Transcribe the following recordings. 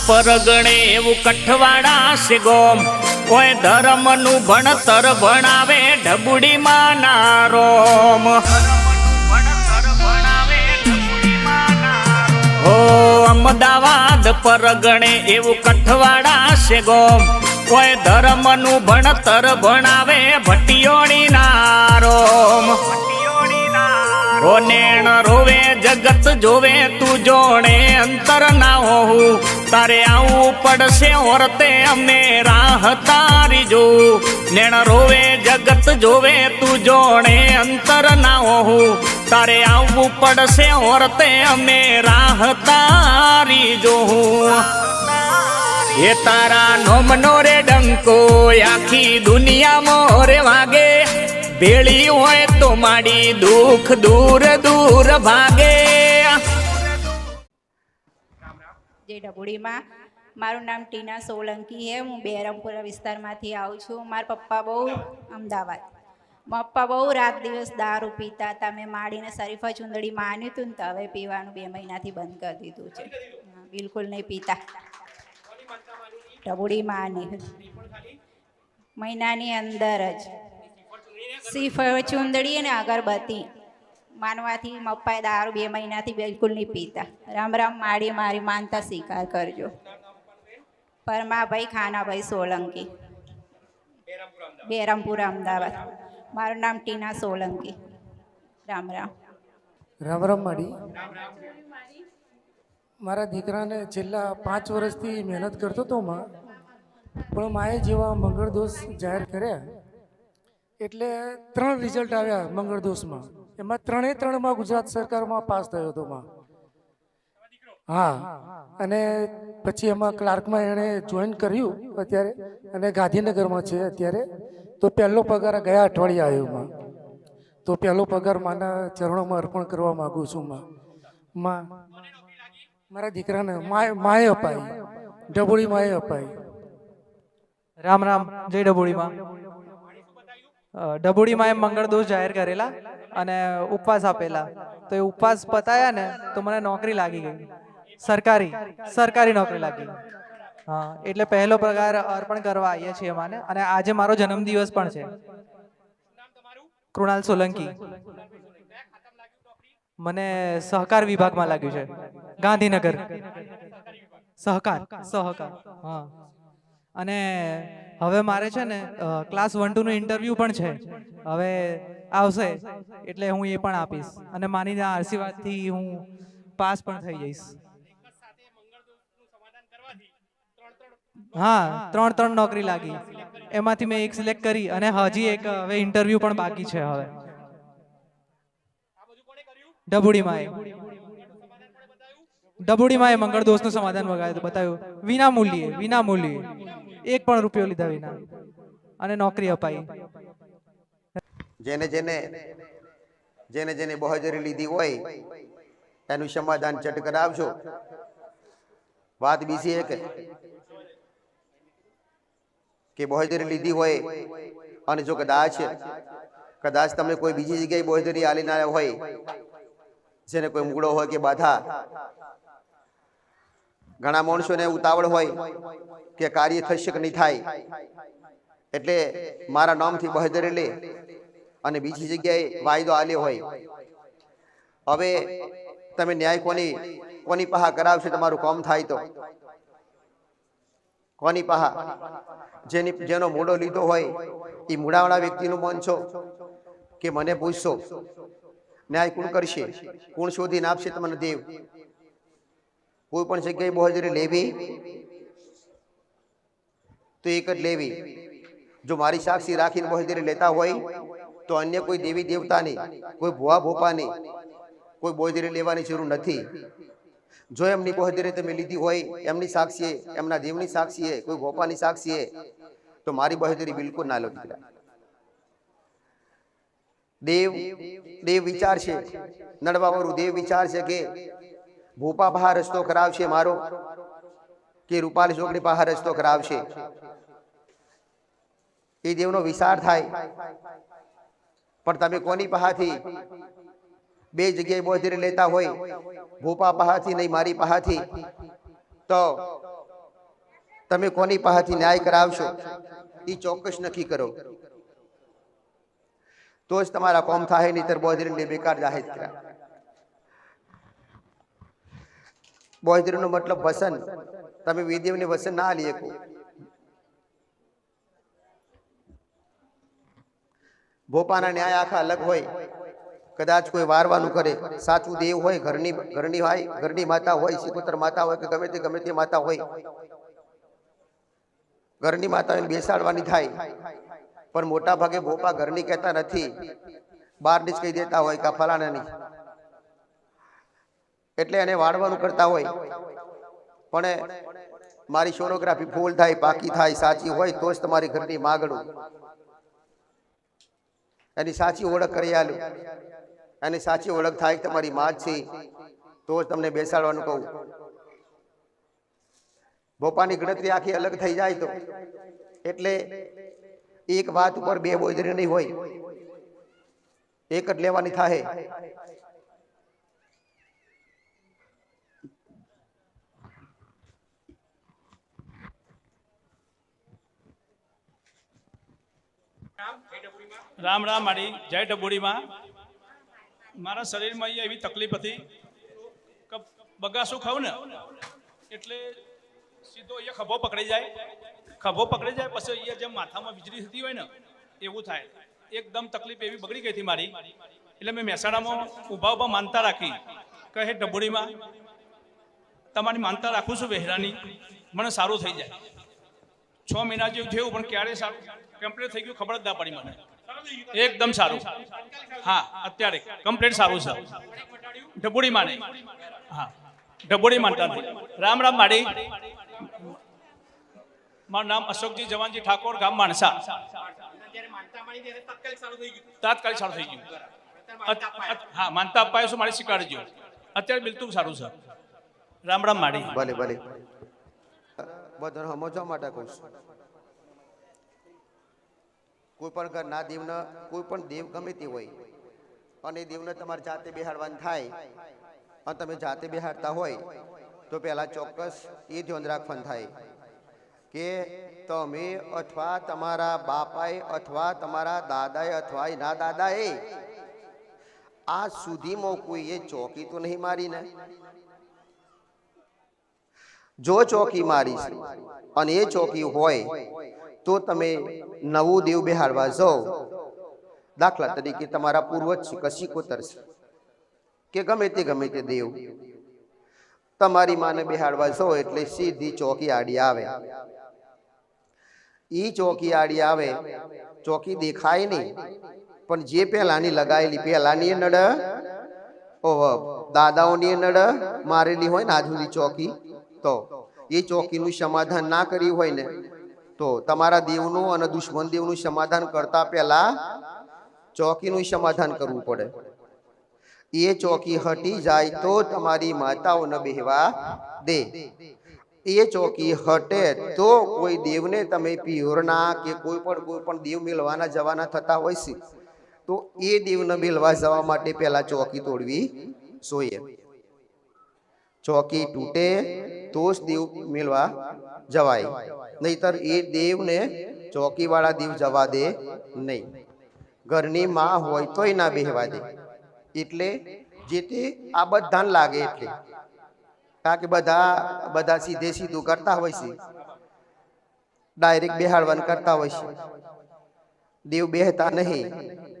પરગણે એવું કઠવાડા છે ગોમ કોઈ ધર્મનું ભણતર ભણાવે ઢબુડીમાં ના રોમ હો, અમદાવાદ પરગણે એવું કઠવાડા છે ગોમ કોઈ ધર્મનું ભણતર ભણાવે ભટિયોણી ના રોમ ઓ નેણ રોવે, જગત જોવે, તું જોણે, અંતર ના હોવું. તારે આવું પડશે ઓરતે અમને રાહ તારી જો નેણ રોવે, જગત જોવે, તું જોણે, અંતર ના હોવું. તારે આવવું પડશે ઓરતે અમે રાહ તારી જોવું એ તારા નોમનો રે ડંકો, આખી દુનિયા મોરે વાગે. ભેળી હોય તો માડી દુઃખ દૂર દૂર ભાગે. જે ડબુડીમાં મારું નામ ટીના સોલંકી છે. હું બેરમપુરા વિસ્તારમાંથી આવું છું. મારા પપ્પા બહુ અમદાવાદ. પપ્પા બહુ રાત દિવસ દારૂ પીતા હતા. મેં માડીને શરીફા ચુંદડી માન્યું હતું ને તો હવે પીવાનું બે મહિનાથી બંધ કરી દીધું છે. બિલકુલ નહીં પીતા. ડબુડી માની મહિનાની અંદર જ. શ્રીફળ ચુંદડી અને અગરબત્તી માનવાથી મપ્પાએ દારૂ બે મહિનાથી બિલકુલ નહીં પીતા. રામ રામ માડી મારી માનતા સ્વીકાર કરજો. પરમાભાઈ ખાનાભાઈ સોલંકી. બેરમપુર અમદાવાદ. મારું નામ ટીના સોલંકી. રામ રામ. રામ રામ માડી. મારા દીકરાને છેલ્લા પાંચ વર્ષથી મહેનત કરતો હતો માં, પણ માએ જેવા મંગળ દોષ જાહેર કર્યા એટલે ત્રણ રિઝલ્ટ આવ્યા મંગળ દોષમાં એમાં ત્રણે ત્રણમાં ગુજરાત સરકારમાં પાસ થયો હતો માં હા. અને પછી એમાં ક્લાર્કમાં એણે જોઈન કર્યું અત્યારે અને ગાંધીનગરમાં છે અત્યારે. તો પહેલો પગાર ગયા અઠવાડિયે આવ્યો માં તો પહેલો પગાર માના ચરણોમાં અર્પણ કરવા માંગુ છું માં. મારા દીકરાને માએ અપાઈ ડબોળી માએ અપાઈ રામ રામ, જય ડબોડીમાં અ, ડબોડીમાં એમ મંગળ દોષ જાહેર કરેલા અને ઉપવાસ આપેલા. તો એ ઉપવાસ પતાયા ને તો મને નોકરી લાગી ગઈ. સરકારી સરકારી નોકરી લાગી. હા એટલે પહેલો પગાર અર્પણ કરવા આવીએ છીએ માને. અને આજે મારો જન્મદિવસ પણ છે. કૃણાલ સોલંકી. મને સહકાર વિભાગમાં લાગ્યું છે. ગાંધીનગર. સહકાર સહકાર. હા. અને હવે મારે છે ને ક્લાસ વન ટુ નું ઇન્ટરવ્યુ પણ છે. હવે આવશે એટલે હું એ પણ આપીશ. અને માનીના આશીર્વાદથી હું પાસ પણ થઈ જઈશ. હા ત્રણ ત્રણ નોકરી લાગી. એમાંથી મેં એક સિલેક્ટ કરી અને હજી એક હવે ઇન્ટરવ્યુ પણ બાકી છે હવે. ડબુડીમાં ડબુડીમાં એ મંગળ દોષનું સમાધાન બતાવ્યું વિના મૂલ્યે વિના મૂલ્યે એક પણ રૂપિયો લીધા વિના. અને નોકરી અપાઈ. જેને જેને જેને જેને બહોજરી લીધી હોય, એનું સમાધાન ચટ કરાવજો. વાત બીજી એક, કે બહોજરી લીધી હોય, અને જો કદાચ કદાચ તમે કોઈ બીજી જગ્યાએ બહોજરી આલી ના હોય, જેને કોઈ મુગડો હોય કે બાધા ઘણા માણસોને ઉતાવળ હોય કે કાર્ય થશે કે નહીં થાય. એટલે મારા નામથી બહદરે લે અને બીજી જગ્યાએ વાયદો આલ્યો હોય. હવે તમે ન્યાય કોની કોની પહા કરાવશે તમારું કામ થાય તો? કોની પહા? જેની, જેનો મૂડો લીધો હોય એ મૂડાવાળા વ્યક્તિનું મન છો? કે મને પૂછશો? ન્યાય કોણ કરશે? કોણ શોધીને આપશે તમને દેવ? કોઈ પણ જગ્યાએ બહાદુરી લેવી, તો એક જ લેવી. જો મારી સાક્ષી રાખીને બહાદુરી લેતા હોય, તો અન્ય કોઈ દેવી દેવતાની, કોઈ ભુવા ભોપાની, કોઈ બહાદુરી લેવાની જરૂર નથી. જો એમની બહાદુરી તમે લીધી હોય, એમની સાક્ષીએ, એમના દેવની સાક્ષીએ, કોઈ ભોપાની સાક્ષીએ, તો મારી બહાદુરી બિલકુલ ના લો દેવ દેવ વિચાર છે નડવાવાળું દેવ વિચાર છે કે ભોપા પહા રસ્તો કરાવશે મારો કે રૂપાલી ચોકડી પહા રસ્તો કરાવશે? એ દેવનો વિચાર થાય. પણ તમે કોની પહાથી? બે જગ્યાએ બોધરી લેતા હોય. ભોપા પહાથી નહીં, મારી પહાથી. તો તમે કોની પહાથી ન્યાય કરાવશો? એ ચોક્કસ નક્કી કરો. તો જ તમારા કોમ થાય નહીં તર બોધરીને બેકાર જાહેર કર્યા. બોધરીનો મતલબ વસન. તમે વિદેવને વસન ના લઈ શકો ભોપાના ન્યાય આખા અલગ હોય. કદાચ કોઈ વારવાનું કરે. સાચું દેવ હોય, ઘરની ઘરની હોય, ઘરની માતા હોય, સિકોતર માતા હોય કે ગમે તે ગમે તે માતા હોય. ઘરની માતાને બેસાડવાની થાય. પણ મોટા ભાગે ભોપા ઘરની કહેતા નથી. બહારની જ કહી દેતા હોય કે ફલાણાની. એટલે એને વાળવાનું કરતા હોય. પણ મારી સોનોગ્રાફી ફૂલ થાય, પાકી થાય, સાચી હોય તો જ તમારી ઘરની માગણું. એની સાચી ઓળખ કરી આલું. એની સાચી ઓળખ થાય તમારી માં છે, તો જ તમને બેસાડવાનું કહું. ભોપાની ગણતરી આખી અલગ થઈ જાય તો. એટલે એક વાત ઉપર બે બોજરી નહીં હોય. એક જ લેવાની થાય રામ રામ મારી, જય ડબોડીમાં મારા શરીરમાં એવી તકલીફ હતી કે બગાસું ખાઉં ને, એટલે સીધો અહીંયા ખભો પકડી જાય. ખભો પકડી જાય પછી અહીંયા જેમ માથામાં વીજળી થતી હોય ને, એવું થાય. એકદમ તકલીફ એવી બગડી ગઈ હતી મારી. એટલે મેં મહેસાણામાં ઊભા ઊભા માનતા રાખી. કે હે ડબોડીમાં તમારી માનતા રાખું છું વહેરાની. મને સારું થઈ જાય. છ મહિના જેવું થયું, પણ ક્યારે સારું કમ્પ્લીટ થઈ ગયું, ખબર જ ના પડી મને. એકદમ સારું. હા, અત્યારે કમ્પ્લીટ સારું છે. ઢબુડી માને. હા, ઢબુડી માનતા રામ રામ માડી. મારું નામ અશોકજી જવાનજી ઠાકોર, ગામ માણસા. તાત્કાલિક સારું થઈ ગયું. હા, માનતા અપાય છું, મારે શીખવાડજો અત્યારે બિલકુલ સારું છે. રામ રામ માડી. ભલે ભલે. બધાને સમજવા માટે કહું છું. કોઈ પણ ઘરના દેવને કોઈ પણ દેવ ગમે તે હોય, અને એ દેવને તમારે જાતે બેહાડવાનું થાય, અને તમે જાતે બેહાડતા હોય, તો પહેલાં ચોક્કસ એ ધ્યાન રાખવાનું થાય કે તમે અથવા તમારા બાપાએ અથવા તમારા દાદાએ અથવા એના દાદાએ આ સુધીમાં કોઈએ ચોકી તો નહીં મારીને? જો ચોકી મારી અને એ ચોકી હોય તો તમે નવું દેવ બેહાડવા જાઓ. દાખલા તરીકે તમારા પૂર્વજ છે કશી કોતર કે ગમે તે ગમે તે દેવ. તમારી માને બેહાડવા જાઓ એટલે સીધી ચોકી આડી આવે. ઈ ચોકી આડી આવે, ચોકી દેખાય નહીં. પણ જે પહેલાની લગાયેલી પહેલાની નડ. ઓહો, દાદાઓની નડ મારેલી હોય ને આજુની ચોકી. તો એ ચોકીનું સમાધાન ના કર્યું હોય ને તો તમારા દેવનું અને દુશ્મન દેવનું સમાધાન કરતા પહેલા ચોકીનું સમાધાન કરવું પડે. એ ચોકી હટી જાય તો તમારી માતાઓને બેહવા દે. એ ચોકી હટે તો કોઈ દેવને તમે પિયોરના કે કોઈ પણ કોઈ પણ દેવ મેળવાના જવાના થતા હોય છે. તો એ દેવને મેળવા જવા માટે પહેલા ચોકી તોડવી જોઈએ. ચોકી તૂટે તો જ દેવ મેળવા જવાય. નહીતર એ દેવને ચોકીવાળા દેવ જવા દે નહીં. ઘરની માં હોય તોય ના બેહવા દે. એટલે જે તે આ બધાને લાગે એટલે. કારણ કે બધા બધા સીધે સીધું કરતા હોય છે. ડાયરેક્ટ બેહાડવાનું કરતા હોય છે. દેવ બેહતા નહીં.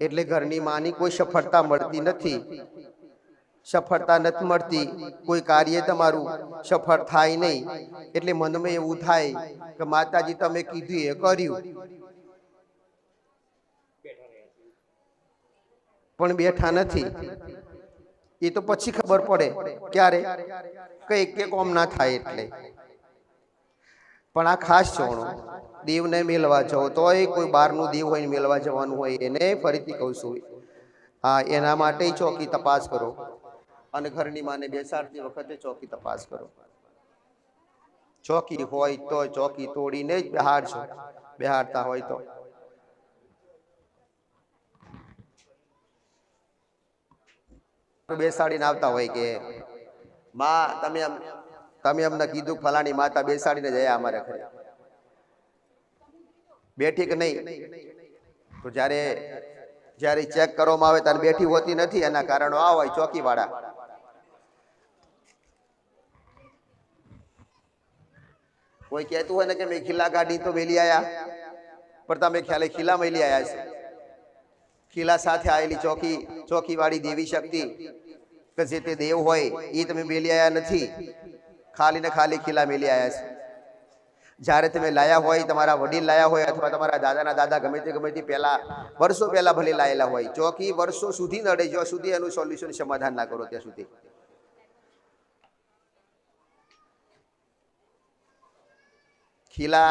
એટલે ઘરની માની કોઈ સફળતા મળતી નથી. સફળતા નથી મળતી, કોઈ કાર્ય તમારું સફળ થાય નહીં. એટલે મનમાં એવું થાય કે માતાજી તમે કીધું એ કર્યું. પણ બેઠા નથી. એ તો પછી ખબર પડે ક્યારે? કઈ કે કોમ ના થાય એટલે. પણ આ ખાસ ચોણું દેવને મેળવા જાઓ તોય કોઈ બહારનું દેવ હોય મેળવા જવાનું હોય એને ફરીથી કહું છું. હા, એના માટે ચોકી તપાસ કરો. અને ઘરની માને બેસાડતી વખતે ચોકી તપાસ કરો. ચોકી હોય તો ચોકી તોડીને જ બેહાડશો બેહાડતા હોય તો. બેસાડીને આવતા હોય કે, માં, તમે એમ તમે અમને કીધું ફલાણી માતા બેસાડીને જયા અમારે ઘરે. બેઠી કે નહીં? તો જ્યારે જ્યારે ચેક કરવામાં આવે ત્યારે બેઠી હોતી નથી. એના કારણો આ હોય ચોકીવાળા. કોઈ કહેતું હોય ને કે મેં ખીલા ગાડી તો મેલી આવ્યા પણ તમે ખ્યાલે ખીલા મેલી આવ્યા છે. ખીલા સાથે આવેલી ચોકી, ચોકીવાળી દેવી શક્તિ, કે જે તે દેવ હોય એ તમે મેલી આવ્યા નથી. ખાલી ને ખાલી ખીલા મેલી આવ્યા છે. જ્યારે તમે લાયા હોય, તમારા વડીલ લાયા હોય અથવા તમારા દાદાના દાદા ગમે તે ગમે તે પહેલા, વર્ષો પહેલા ભલે લાયેલા હોય, ચોકી વર્ષો સુધી નડે, જ્યાં સુધી એનું સોલ્યુશન સમાધાન ના કરો ત્યાં સુધી. ખીલા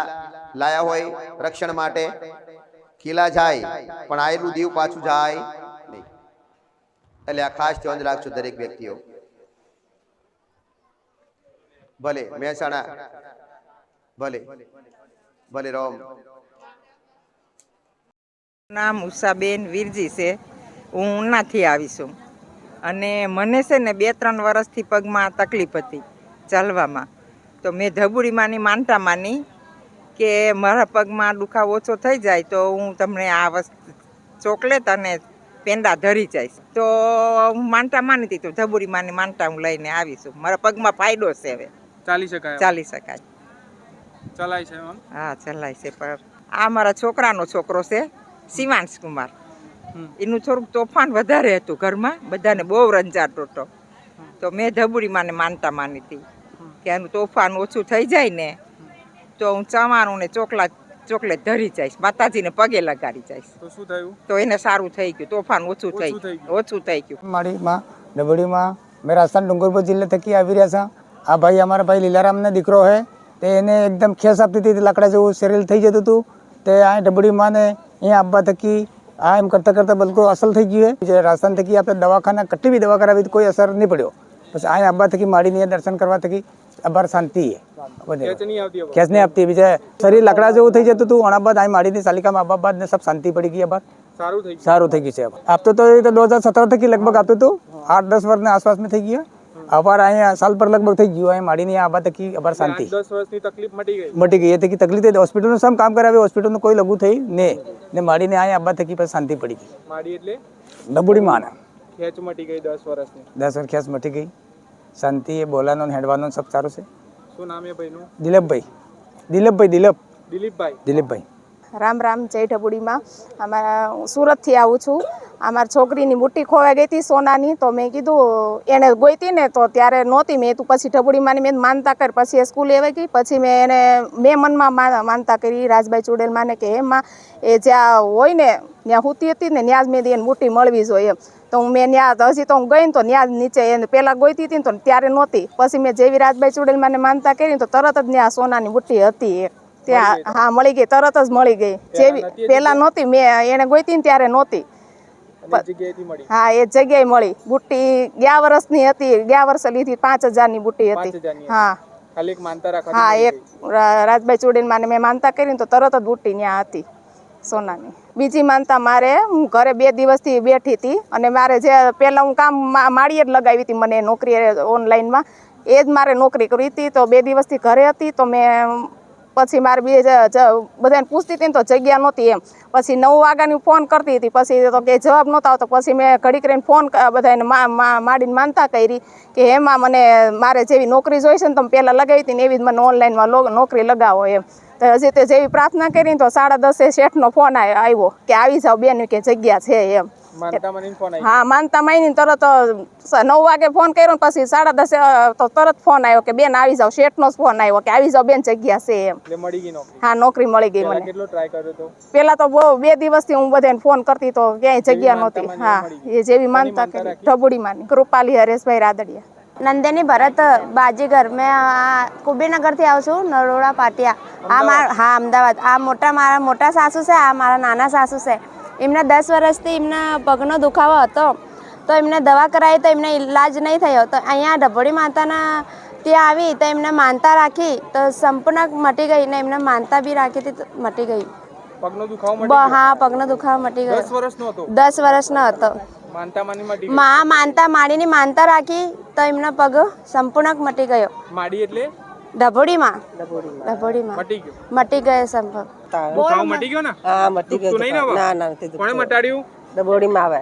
લાયા હોય રક્ષણ માટે. ખીલા જાય, પણ આયેલું દીવ પાછું જાય એટલે આ ખાસ ધ્યાન રાખજો દરેક વ્યક્તિઓ. ભલે મહેસાણા, ભલે ભલે રોમ. નામ ઉષાબેન વીરજી છે. હું ઉનાથી આવી છું. અને મને છે ને બે ત્રણ વર્ષથી પગમાં તકલીફ હતી ચાલવામાં. તો મેં ધબુડીમાંની માનતા માની કે મારા પગમાં દુખાવો ઓછો થઈ જાય તો હું તમને આ વસ્તુ ચોકલેટ અને પેંડા ધરી જઈશ. તો હું માનતા માની હતી તો ધબુડીમાંની માનતા હું લઈને આવીશું મારા પગમાં ફાયદો છે હવે. ચાલી શકાય ચાલી શકાય. ચલાય છે હા ચલાય છે પણ આ મારા છોકરાનો છોકરો છે શિવાંશ કુમાર. એનું થોડુંક તોફાન વધારે હતું ઘરમાં બધાને બહુ રંજાતો હતો. તો મેં ધબુડી માને માનતા માની હતી. કે આનું તોફાન ઓછું થઈ જાય ને તો હું ચવાણું ને ચોકલા ચોકલેટ ધરી જઈશ માતાજીને પગે લગાડી જઈશ. તો શું થયું? તો એને સારું થઈ ગયું તોફાન ઓછું થઈ ઓછું થઈ ગયું. ઓછું થઈ ગયું. માડીમાં ડબડીમાં મેં રાજસ્થાન ડુંગરપુર જિલ્લે થકી આવી રહ્યા છે. આ ભાઈ અમારા ભાઈ લીલારામને દીકરો છે તે એને એકદમ ખેસ આપતી હતી લાકડા જેવું શરીર થઈ જતું હતું. તે આ ડબડીમાં ને અહીંયા આવવા થકી આ એમ કરતાં કરતાં બિલકુલ અસલ થઈ ગયું છે રાજસ્થાન થકી આપણે દવાખાના કેટલી બી દવા કરાવી કોઈ અસર નહીં પડ્યો. પછી આ આવવા થકી માડીને દર્શન કરવા થકી અબાર શાંતિ ખેંચ નહીં આપતી બીજા શરીર લાકડા જેવું થઈ જતું હતું અણાબાદ બાદ અહીં માડીની સાલિકામાં આવવા બાદ ને સબ શાંતિ પડી ગઈ અબાર સારું થઈ સારું થઈ ગયું છે આપતો તો દો હજાર સત્તર થકી લગભગ આપતું હતું આઠ દસ વર્ષના આસપાસમાં થઈ ગયું અવાર અહીંયા સાલ પર લગભગ થઈ ગયું. અહીંયા માડીની આબા થકી અબાર શાંતિ. દસ વર્ષની તકલીફ મટી ગઈ. મટી ગઈ. એ થકી તકલીફ થઈ. હોસ્પિટલનું સમ કામ કરાવ્યું? હોસ્પિટલનું કોઈ લઘુ થઈ ને ને માડીને અહીંયા આબા થકી પછી શાંતિ પડી ગઈ. માડી એટલે? ડબુડી માં ખેંચ મટી ગઈ દસ વર્ષની. દસ વર્ષ ખેંચ મટી ગઈ. શાંતિ એ બોલાનો ને હેડવાનો સબ સારું છે. શું નામ એ ભાઈનું? દિલીપભાઈ. દિલીપભાઈ દિલીપ. દિલીપભાઈ. દિલીપભાઈ. રામ રામ જય ઢબુડીમાં. અમારા સુરતથી આવું છું. અમારી છોકરીની બુટ્ટી ખોવાઈ ગઈ હતી સોનાની તો મેં કીધું એને ગોઈતી ને તો ત્યારે નહોતી. મેં તું પછી ઢબુડીમાંની મેં માનતા કરી. પછી એ સ્કૂલે આવી ગઈ. પછી મેં એને મેં મનમાં માનતા કરી. રાજભાઈ ચુડેલમાંને કે એમાં એ જ્યાં હોય ને ત્યાં હુતી હતી ને ત્યાં જ મેં એને બુટ્ટી મળવી જોઈએ. એમ તો હું મેં ત્યાં હજી તો હું ગઈ ને તો ત્યાં નીચે એને પહેલાં ગોઈતી હતી ને તો ત્યારે નહોતી. પછી મેં જેવી રાજભાઈ ચુડેલમાને માનતા કરી તો તરત જ ત્યાં સોનાની બુટ્ટી હતી એ. ત્યાં હા મળી ગઈ તરત જ મળી ગઈ. જેવી પેલા નહોતી મેં એને ગોઈતી ને ત્યારે નહોતી. હા એ જગ્યાએ મળી. બુટ્ટી ગયા વર્ષની હતી ગયા વર્ષે લીધી પાંચ હજારની બુટ્ટી હતી. હા. એક હા એક રાજભાઈ ચુડીને મેં માનતા કરી ને તો તરત જ બુટ્ટી ત્યાં હતી સોનાની. બીજી માનતા મારે, હું ઘરે બે દિવસથી બેઠી હતી અને મારે જે પહેલાં હું કામ માળીએ જ લગાવી હતી મને નોકરી ઓનલાઈનમાં. એ જ મારે નોકરી કરી હતી, તો બે દિવસથી ઘરે હતી, તો મેં પછી મારે બે બધાને પૂછતી હતી ને તો જગ્યા નહોતી એમ. પછી નવ વાગ્યાની ફોન કરતી હતી, પછી તો કે જવાબ નહોતો આવતો. પછી મેં ઘડીક રહીને ફોન બધાને માંડીને માનતા કરી કે એમાં મને મારે જેવી નોકરી જોઈશે ને તો મેં પહેલાં લગાવી હતી ને એવી જ મને ઓનલાઈનમાં નોકરી લગાવો એમ. તો હજી તે જેવી પ્રાર્થના કરી ને તો સાડા દસે શેઠનો ફોન આવ્યો કે આવી જાઓ બેન કે જગ્યા છે એમ. હા માનતા માની તરત નવ વાગે ફોન કર્યો ને પછી સાડા દસે તો તરત ફોન આવ્યો કે બેન આવી જાઓ શેઠનો જ ફોન આવ્યો કે આવી જાઓ બેન જગ્યા છે એમ. એટલે મળી ગઈ નોકરી? હા નોકરી મળી ગઈ મને. કેટલો ટ્રાય કર્યો તો પેલા તો બહુ બે દિવસથી હું બધાને ફોન કરતી તો ક્યાંય જગ્યા નહોતી. હા એ જેવી માનતા કરી. ઢબુડી માની કૃપાલી હરેશભાઈ રાદડિયા. નંદિની ભરત બાજીગર. મેં કુબીરનગરથી આવું છું નરોડા પાટિયા. આ મારા હા અમદાવાદ. આ મોટા મારા મોટા સાસુ છે આ મારા નાના સાસુ છે. એમને દસ વર્ષથી એમના પગનો દુખાવો હતો. તો એમને દવા કરાવી તો એમને ઈલાજ નહીં થયો. તો અહીંયા ડભોડી માતાના ત્યાં આવી તો એમને માનતા રાખી તો સંપૂર્ણ મટી ગઈ ને એમને માનતા બી રાખી હતી તો મટી ગઈ. પગનો દુખાવો હા પગનો દુખાવો મટી ગયો. દસ વર્ષનો હતો. મા માનતા માડીની માનતા રાખી તો એમનો પગ સંપૂર્ણ મટી ગયો. માડી એટલે? ડભોડીમાં. ડભોડીમાં. મટી ગયો? મટી ગયો સંપૂર્ણ મટી ગયો ને? હા મટી નહીં ને? ના કોણે મટાડ્યું? ડબોડીમાં આવે.